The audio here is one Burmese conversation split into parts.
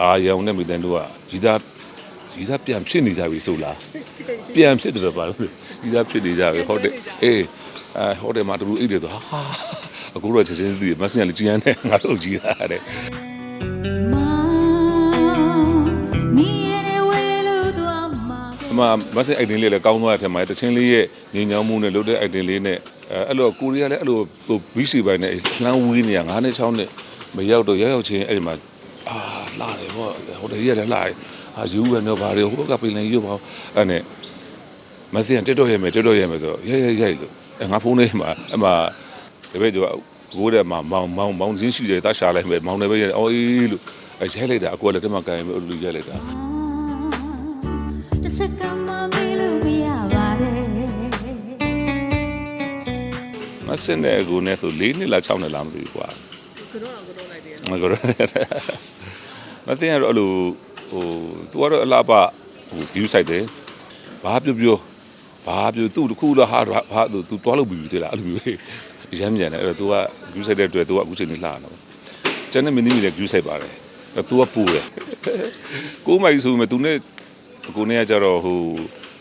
အာယုံနဲ့မိသန်းတို့ကရီးသားရီးသားပြန်ဖြစ်နေကြပြီဆိုလားပြန်ဖြစ်တယ်ပါလို့ရီးသားဖြစ်နေကြပြီဟုတ်တယ်အေးအဲဟုတ်တယ်မတူအိတ်တယ်ဆိုဟာအခုတော့ချက်ချင်းသိတယ်မဆင်ကလည်းကြည်ရမ်းတယ်ငါတို့ကြည်ရတယ်မမဆင်အိုက်တင်လေးလည်းကောင်းသွားတဲ့ထက်မှာတချင်းလေးရဲ့ညီညောင်းမှုနဲ့လုပ်တဲ့အိုက်တင်လေးနဲ့အဲ့လိုကိုရီးယားလည်းအဲ့လိုဘီစီပိုင်းနဲ့လှမ်းဝေးနေရငါးနဲ့၆နဲ့မရောက်တော့ရောက်ရောက်ချင်းအဲ့ဒီမှာ လာတယ်ဟောဟိုတည်းရတယ်လာတယ်အာယူပဲတော့ဗါတယ်ဟိုကပင်လင်ယူပါအဲ့နဲ့မဆင်တက်တော့ရမယ်တက်တော့ရမယ်ဆိုရဲရဲရဲလို့အဲငါဖုန်းလေးမှာအမတပည့်ကျော်ဘိုးတဲ့မှာမောင်မောင်မောင်စင်းရှိတယ်တရှာလိုက်မယ်မောင်လည်းပဲရဲအော်အေးလို့အဲရဲလိုက်တာအကူကလည်းတမကန်ပဲအဲ့လိုရဲလိုက်တာတစ်စက္ကန့်မှမေးလို့မရပါနဲ့မစင်တဲ့ကိုနဲ့ဆို၄နှစ်လား6နှစ်လားမသိဘူးကွာကတော့တော့ကတော့လိုက်တယ်မကတော့ မသိရတော့အဲ့လိုဟို तू ကတော့အလားပါဟို view site တယ်ဘာပြောပြောဘာပြောသူ့တခုတော့ဟာဟာ तू तू တွားလို့ပြီးပြီလားအဲ့လိုမျိုးရမ်းမြန်တယ်အဲ့တော့ तू က view site တဲ့အတွက် तू ကအခုချိန်နေလှတော့ကျန်တဲ့မင်းသမီးလည်း view site ပါတယ်အဲ့ तू ကပူတယ်ကိုမိုက်ဆိုမဲ့ तू နဲ့ကိုနဲ့ကကြတော့ဟို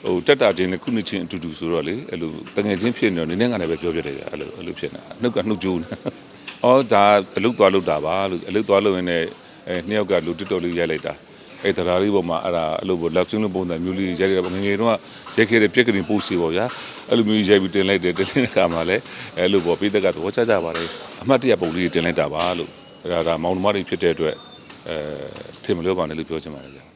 ဟိုတက်တာချင်းနဲ့ခုနှစ်ချင်းအတူတူဆိုတော့လေအဲ့လိုတငယ်ချင်းဖြစ်နေတော့နည်းနည်းငါလည်းပဲပြောပြတယ်အဲ့လိုအဲ့လိုဖြစ်နေတာနှုတ်ကနှုတ်ကြိုးနေ အော်ဒါအလုတ်သွားလုတ်တာပါလို့အလုတ်သွားလုတ်ရင်းနဲ့ အဲနှစ်ယောက်ကလူတစ်တော်လေးရိုက်လိုက်တာအဲတရားလေးပေါ်မှာအဲ့ဒါအလုတ်ပေါ်လက်ချင်းလိုပုံစံမျိုးလေးရိုက်လိုက်တာငယ်ငယ်တော့ရိုက်ခဲ့တဲ့ပြက်ကလေးပို့စီပေါ့ဗျာအဲ့လိုမျိုးရိုက်ပြီးတင်လိုက်တယ်တင်တဲ့အခါမှာလည်းအဲ့လိုပေါ့ပိသက်ကသဘောကျကြပါတယ်အမှတ်တရပုံလေးတင်လိုက်တာပါလို့အဲ့ဒါဒါမောင်နှမတွေဖြစ်တဲ့အတွက်အဲထင်မလို့ပါနဲ့လို့ပြောချင်ပါတယ်ဗျာ